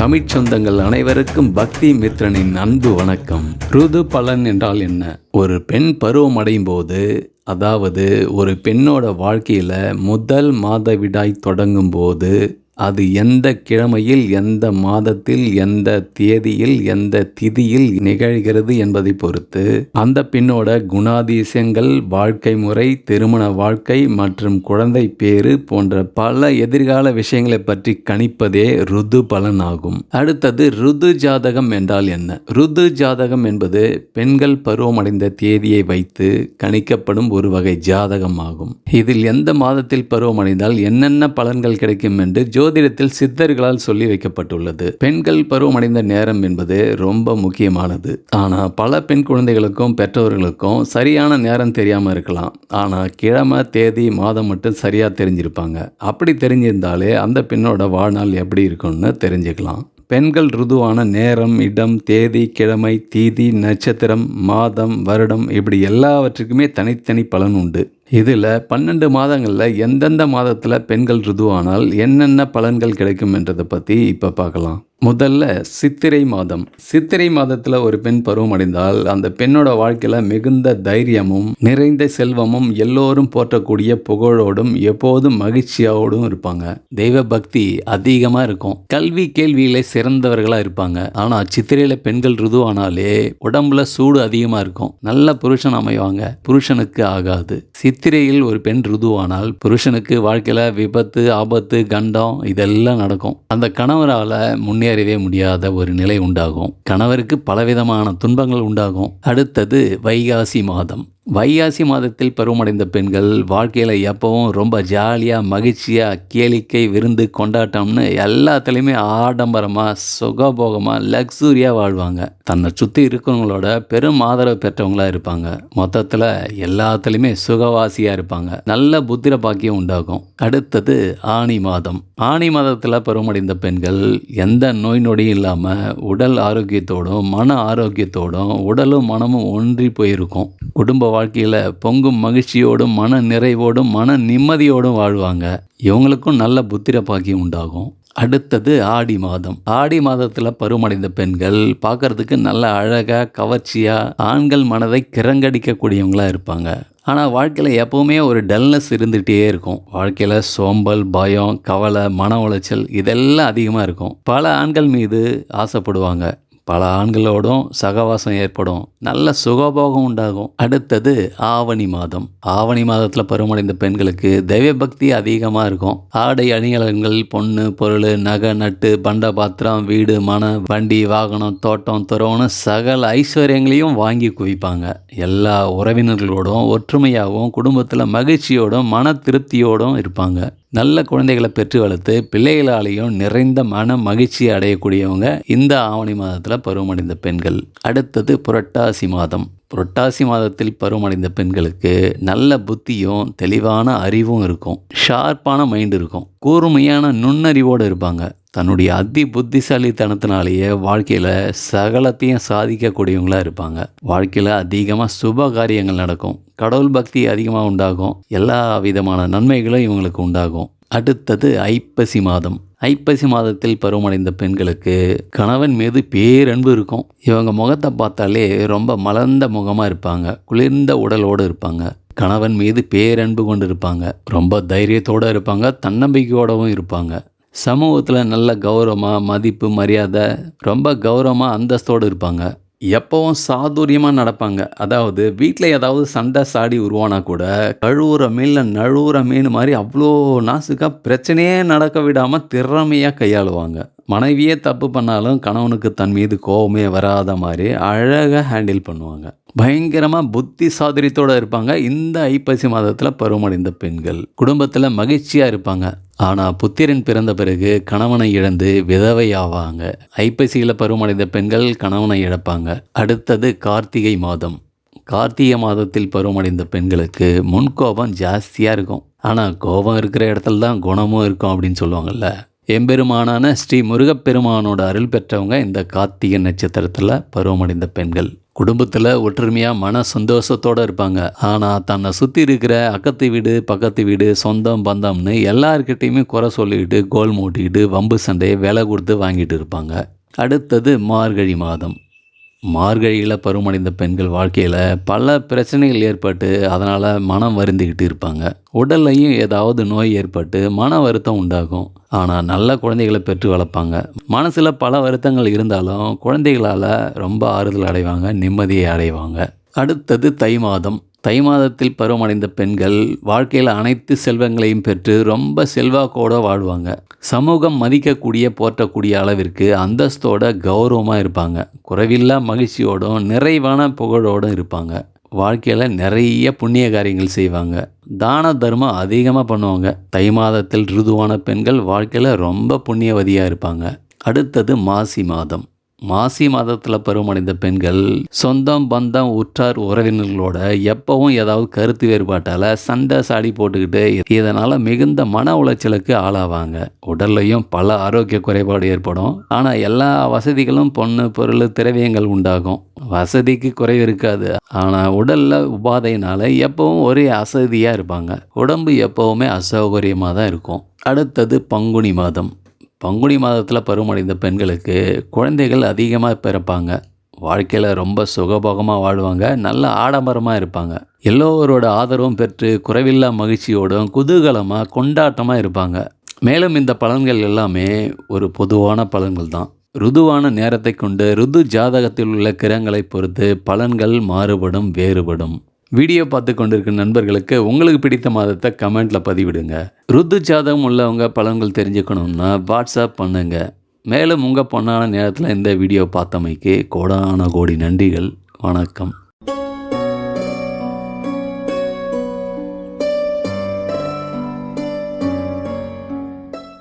தமிழ்ச் சொந்தங்கள் அனைவருக்கும் பக்தி மித்ரனின் அன்பு வணக்கம். ருது பலன் என்றால் என்ன? ஒரு பெண் பருவம் அடையும் போது அதாவது ஒரு பெண்ணோட வாழ்க்கையில் முதல் மாதவிடாய் தொடங்கும் போது அது எந்த கிழமையில் எந்த மாதத்தில் எந்த தேதியில் எந்த திதியில் நிகழ்கிறது என்பதை பொறுத்து அந்த பெண்ணோட குணாதிசயங்கள் வாழ்க்கை முறை திருமண வாழ்க்கை மற்றும் குழந்தை பேறு போன்ற பல எதிர்கால விஷயங்களை பற்றி கணிப்பதே ருது பலன் ஆகும் அடுத்தது ருது ஜாதகம் என்றால் என்ன? ருது ஜாதகம் என்பது பெண்கள் பருவமடைந்த தேதியை வைத்து கணிக்கப்படும் ஒரு வகை ஜாதகம் ஆகும் இதில் எந்த மாதத்தில் பருவமடைந்தால் என்னென்ன பலன்கள் கிடைக்கும் என்று ஜோ ஜோதிடத்தில் சித்தர்களால் சொல்லி வைக்கப்பட்டுள்ளது. பெண்கள் பருவமடைந்த நேரம் என்பது ரொம்ப முக்கியமானது. ஆனால் பல பெண் குழந்தைகளுக்கும் பெற்றவர்களுக்கும் சரியான நேரம் தெரியாமல் இருக்கலாம். ஆனால் கிழமை தேதி மாதம் மட்டும் சரியாக தெரிஞ்சிருப்பாங்க. அப்படி தெரிஞ்சிருந்தாலே அந்த பெண்ணோட வாழ்நாள் எப்படி இருக்கும்னு தெரிஞ்சுக்கலாம். பெண்கள் ருதுவான நேரம் இடம் தேதி கிழமை தீதி நட்சத்திரம் மாதம் வருடம் இப்படி எல்லாவற்றுக்குமே தனித்தனி பலன் உண்டு. இதில் பன்னெண்டு மாதங்களில் எந்தெந்த மாதத்தில் பெண்கள் ருதுவானால் என்னென்ன பலன்கள் கிடைக்கும் என்றதை பற்றி இப்போ பார்க்கலாம். முதல்ல சித்திரை மாதம். சித்திரை மாதத்தில் ஒரு பெண் பருவம் அடைந்தால் அந்த பெண்ணோட வாழ்க்கையில் மிகுந்த தைரியமும் நிறைந்த செல்வமும் எல்லோரும் போற்றக்கூடிய புகழோடும் எப்போதும் மகிழ்ச்சியோடும் இருப்பாங்க. தெய்வ பக்தி அதிகமாக இருக்கும். கல்வி கேள்வியில சிறந்தவர்களாக இருப்பாங்க. ஆனால் சித்திரையில் பெண்கள் ருதுவானாலே உடம்புல சூடு அதிகமாக இருக்கும். நல்ல புருஷன் அமைவாங்க. புருஷனுக்கு ஆகாது. சித்திரையில் ஒரு பெண் ருதுவானால் புருஷனுக்கு வாழ்க்கையில் விபத்து ஆபத்து கண்டம் இதெல்லாம் நடக்கும். அந்த கணவரால் முன்னேறவே முடியாத ஒரு நிலை உண்டாகும். கணவருக்கு பலவிதமான துன்பங்கள் உண்டாகும். அடுத்தது வைகாசி மாதம். வைகாசி மாதத்தில் பருவமடைந்த பெண்கள் வாழ்க்கையில் எப்பவும் ரொம்ப ஜாலியாக மகிழ்ச்சியாக கேளிக்கை விருந்து கொண்டாட்டம்னு எல்லாத்துலேயுமே ஆடம்பரமாக சுகபோகமாக லக்ஸூரியாக வாழ்வாங்க. தன்னை சுற்றி இருக்கிறவங்களோட பெரும் ஆதரவு பெற்றவங்களாக இருப்பாங்க. மொத்தத்தில் எல்லாத்துலேயுமே சுகவாசியாக இருப்பாங்க. நல்ல புத்திர பாக்கியம் உண்டாகும். அடுத்தது ஆணி மாதம். ஆணி மாதத்தில் பருவமடைந்த பெண்கள் எந்த நோய் நொடியும் இல்லாமல் உடல் ஆரோக்கியத்தோடும் மன ஆரோக்கியத்தோடும் உடலும் மனமும் ஒன்றி போயிருக்கும். குடும்ப வாழ்க்கையில் பொங்கும் மகிழ்ச்சியோடும் மன நிறைவோடும் மன நிம்மதியோடும் வாழ்வாங்க. இவங்களுக்கும் நல்ல புத்திர பாக்கியம் உண்டாகும். அடுத்தது ஆடி மாதம். ஆடி மாதத்தில் பருவமடைந்த பெண்கள் பார்க்கறதுக்கு நல்ல அழகாக கவர்ச்சியாக ஆண்கள் மனதை கிறங்கடிக்கக்கூடியவங்களாக இருப்பாங்க. ஆனால் வாழ்க்கையில் எப்போவுமே ஒரு டல்னஸ் இருந்துகிட்டே இருக்கும். வாழ்க்கையில் சோம்பல் பயம் கவலை மன உளைச்சல் இதெல்லாம் அதிகமாக இருக்கும். பல ஆண்கள் மீது ஆசைப்படுவாங்க. பல ஆண்களோடும் சகவாசம் ஏற்படும். நல்ல சுகபோகம் உண்டாகும். அடுத்தது ஆவணி மாதம். ஆவணி மாதத்தில் பருவமடைந்த பெண்களுக்கு தெய்வ பக்தி அதிகமாக இருக்கும். ஆடை அணிகலன்கள் பொண்ணு பொருள் நகை நட்டு பண்ட பாத்திரம் வீடு மன வண்டி வாகனம் தோட்டம் துறவுன்னு சகல ஐஸ்வர்யங்களையும் வாங்கி குவிப்பாங்க. எல்லா உறவினர்களோடும் ஒற்றுமையாகவும் குடும்பத்தில் மகிழ்ச்சியோடும் மன திருப்தியோடும் இருப்பாங்க. நல்ல குழந்தைகளை பெற்று வளர்த்து பிள்ளைகளாலேயும் நிறைந்த மன மகிழ்ச்சியை அடையக்கூடியவங்க இந்த ஆவணி மாதத்தில் பருவமடைந்த பெண்கள். அடுத்தது புரட்டாசி மாதம். புரட்டாசி மாதத்தில் பருவமடைந்த பெண்களுக்கு நல்ல புத்தியும் தெளிவான அறிவும் இருக்கும். ஷார்ப்பான மைண்ட் இருக்கும். கூர்மையான நுண்ணறிவோடு இருப்பாங்க. தன்னுடைய அதி புத்திசாலித்தனத்தினாலேயே வாழ்க்கையில் சகலத்தையும் சாதிக்கக்கூடியவங்களாக இருப்பாங்க. வாழ்க்கையில் அதிகமாக சுப காரியங்கள் நடக்கும். கடவுள் பக்தி அதிகமாக உண்டாகும். எல்லா விதமான நன்மைகளும் இவங்களுக்கு உண்டாகும். அடுத்தது ஐப்பசி மாதம். ஐப்பசி மாதத்தில் பருவமடைந்த பெண்களுக்கு கணவன் மீது பேரன்பு இருக்கும். இவங்க முகத்தை பார்த்தாலே ரொம்ப மலர்ந்த முகமாக இருப்பாங்க. குளிர்ந்த உடலோடு இருப்பாங்க. கணவன் மீது பேரன்பு கொண்டு இருப்பாங்க ரொம்ப தைரியத்தோடு இருப்பாங்க. தன்னம்பிக்கையோடவும் இருப்பாங்க. சமூகத்தில் நல்ல கௌரவமாக மதிப்பு மரியாதை ரொம்ப கௌரவமாக அந்தஸ்தோடு இருப்பாங்க. எப்பவும் சாதுரியமாக நடப்பாங்க. அதாவது வீட்டில் ஏதாவது சண்டை சாடி உருவானா கூட கழுவுற மீனில் நழுவுற மீன் மாதிரி அவ்வளோ நாசுக்காக பிரச்சனையே நடக்க விடாமல் திறமையாக கையாளுவாங்க. மனைவியே தப்பு பண்ணாலும் கணவனுக்கு தன் மீது கோபமே வராத மாதிரி அழகாக ஹேண்டில் பண்ணுவாங்க. பயங்கரமாக புத்தி சாதுரியத்தோடு இருப்பாங்க. இந்த ஐப்பசி மாதத்தில் பருவமடைந்த பெண்கள் குடும்பத்தில் மகிழ்ச்சியாக இருப்பாங்க. ஆனால் புத்திரன் பிறந்த பிறகு கணவனை இழந்து விதவை ஆவாங்க. ஐப்பசியில் பருவமடைந்த பெண்கள் கணவனை இழப்பாங்க. அடுத்தது கார்த்திகை மாதம். கார்த்திகை மாதத்தில் பருவமடைந்த பெண்களுக்கு முன்கோபம் ஜாஸ்தியாக இருக்கும். ஆனால் கோபம் இருக்கிற இடத்துல தான் குணமும் இருக்கும் அப்படின்னு சொல்லுவாங்கள்ல எம்பெருமானான ஸ்ரீ முருகப்பெருமானோட அருள் பெற்றவங்க இந்த கார்த்திகை நட்சத்திரத்தில் பருவமடைந்த பெண்கள். குடும்பத்தில் ஒற்றுமையாக மன சந்தோஷத்தோடு இருப்பாங்க. ஆனால் தன்னை சுற்றி இருக்கிற அக்கத்து வீடு பக்கத்து வீடு சொந்தம் பந்தம்னு எல்லாருக்கிட்டேயுமே குறை சொல்லிக்கிட்டு கோல் மூட்டிக்கிட்டு வம்பு சண்டையை விலை கொடுத்து வாங்கிட்டு இருப்பாங்க. அடுத்தது மார்கழி மாதம். மார்கழியில் பருவமடைந்த பெண்கள் வாழ்க்கையில் பல பிரச்சனைகள் ஏற்பட்டு அதனால் மனம் வருந்திக்கிட்டு இருப்பாங்க. உடல்லையும் ஏதாவது நோய் ஏற்பட்டு மன வருத்தம் உண்டாகும். ஆனால் நல்ல குழந்தைகளை பெற்று வளர்ப்பாங்க. மனசில் பல வருத்தங்கள் இருந்தாலும் குழந்தைகளால் ரொம்ப ஆறுதல் அடைவாங்க நிம்மதியை அடைவாங்க. அடுத்தது தை மாதம். தை மாதத்தில் பருவமடைந்த பெண்கள் வாழ்க்கையில் அனைத்து செல்வங்களையும் பெற்று ரொம்ப செல்வாக்கோடு வாழ்வாங்க. சமூகம் மதிக்கக்கூடிய போற்றக்கூடிய அளவிற்கு அந்தஸ்தோட கௌரவமாக இருப்பாங்க. குறைவில்லா மகிழ்ச்சியோடும் நிறைவான புகழோடும் இருப்பாங்க. வாழ்க்கையில் நிறைய புண்ணிய காரியங்கள் செய்வாங்க. தான தர்மம் அதிகமாக பண்ணுவாங்க. தை மாதத்தில் ருதுவான பெண்கள் வாழ்க்கையில் ரொம்ப புண்ணியவதியாக இருப்பாங்க. அடுத்தது மாசி மாதம். மாசி மாதத்தில் பருவமடைந்த பெண்கள் சொந்தம் பந்தம் உற்றார் உறவினர்களோட எப்பவும் ஏதாவது கருத்து வேறுபாட்டால் சண்டை சாடி போட்டுக்கிட்டு இதனால் மிகுந்த மன உளைச்சலுக்கு ஆளாவாங்க. உடல்லையும் பல ஆரோக்கிய குறைபாடு ஏற்படும். ஆனால் எல்லா வசதிகளும் பொண்ணு பொருள் திரவியங்கள் உண்டாகும். வசதிக்கு குறைவு இருக்காது. ஆனால் உடலில் உபாதையினால் எப்பவும் ஒரே அசதியாக இருப்பாங்க. உடம்பு எப்போவுமே அசௌகரியமாக தான் இருக்கும். அடுத்தது பங்குனி மாதம். பங்குனி மாதத்தில் பருவமடைந்த பெண்களுக்கு குழந்தைகள் அதிகமாக பிறப்பாங்க. வாழ்க்கையில் ரொம்ப சுகபோகமாக வாழ்வாங்க. நல்ல ஆடம்பரமாக இருப்பாங்க. எல்லோரோட ஆதரவும் பெற்று குறைவில்லா மகிழ்ச்சியோடும் குதூகலமாக கொண்டாட்டமாக இருப்பாங்க. மேலும் இந்த பலன்கள் எல்லாமே ஒரு பொதுவான பலன்கள் தான். ருதுவான நேரத்தை கொண்டு ருது ஜாதகத்தில் உள்ள கிரங்களை பொறுத்து பலன்கள் மாறுபடும் வேறுபடும். வீடியோ பார்த்து கொண்டிருக்கும் நண்பர்களுக்கு உங்களுக்கு பிடித்த மாதத்தை கமெண்ட்டில் பதிவிடுங்க. ருத்து ஜாதகம் உள்ளவங்க பலன்கள் தெரிஞ்சுக்கணுன்னா வாட்ஸ்அப் பண்ணுங்க. மேலும் உங்கள் பொண்ணான நேரத்தில் இந்த வீடியோ பார்த்தமைக்கு கோடான கோடி நன்றிகள். வணக்கம்.